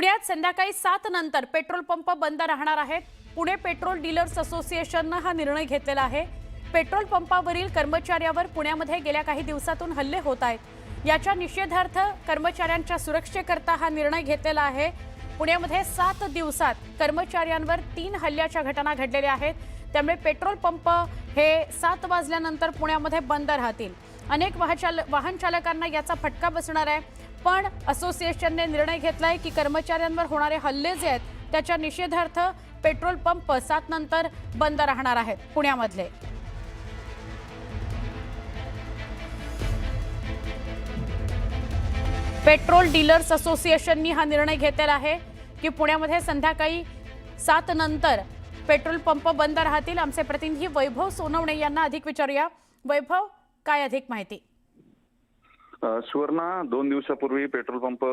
पुण्यात संध्याकाळी सात नंतर पेट्रोल पंप बंद राहणार आहेत. पुणे पेट्रोल डीलर्स असोसिएशननं हा निर्णय घेतलेला आहे. पेट्रोल पंपावरील कर्मचाऱ्यावर पुण्यामध्ये गेल्या काही दिवसातून हल्ले होत आहेत. याच्या निषेधार्थ कर्मचाऱ्यांच्या सुरक्षेकरता हा निर्णय घेतलेला आहे. पुण्यामध्ये सात दिवसात कर्मचाऱ्यांवर तीन हल्ल्याच्या घटना घडलेल्या आहेत. त्यामुळे पेट्रोल पंप हे सात वाजल्यानंतर पुण्यामध्ये बंद राहतील. अनेक वाहचाल वाहन चालकांना याचा फटका बसणार आहे. पण असोसिएशनने निर्णय घेतलाय की कर्मचाऱ्यांवर होणारे हल्ले जे आहेत त्याच्या निषेधार्थ पेट्रोल पंप सात नंतर बंद राहणार आहेत. पुण्यामधले. पेट्रोल डीलर्स असोसिएशननी हा निर्णय घेतलेला आहे की पुण्यामध्ये संध्याकाळी सात नंतर पेट्रोल पंप बंद राहतील. आमचे प्रतिनिधी वैभव सोनवणे यांना अधिक विचारूया. वैभव काय अधिक माहिती? सुवर्णा दोन दिवसापूर्वी पेट्रोल पंप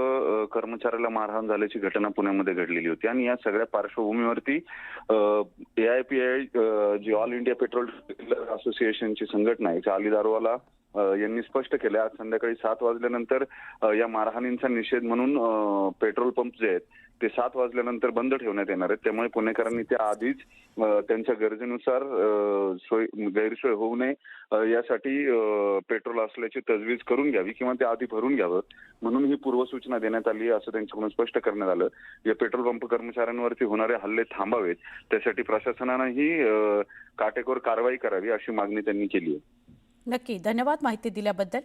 कर्मचाऱ्याला मारहाण झाल्याची घटना पुण्यामध्ये घडलेली होती आणि या सगळ्या पार्श्वभूमीवरती A I P I G all India petrol असोसिएशनची संघटना आहे अली दारोवाला यांनी स्पष्ट केलं आज संध्याकाळी सात वाजल्यानंतर या मारहाणींचा निषेध म्हणून पेट्रोल पंप जे आहेत ते सात वाजल्यानंतर बंद ठेवण्यात येणार आहेत. त्यामुळे पुणेकरांनी त्या आधीच त्यांच्या गरजेनुसार सोय गैरसोय होऊ नये. यासाठी पेट्रोल असल्याची तजवीज करून घ्यावी किंवा ते आधी भरून घ्यावं म्हणून ही पूर्वसूचना देण्यात आली असं त्यांच्याकडून स्पष्ट करण्यात आलं. या पेट्रोल पंप कर्मचाऱ्यांवरती होणारे हल्ले थांबावेत. त्यासाठी प्रशासनानंही काटेकोर कारवाई करावी अशी मागणी त्यांनी केली आहे. नक्की धन्यवाद माहिती दिल्याबद्दल.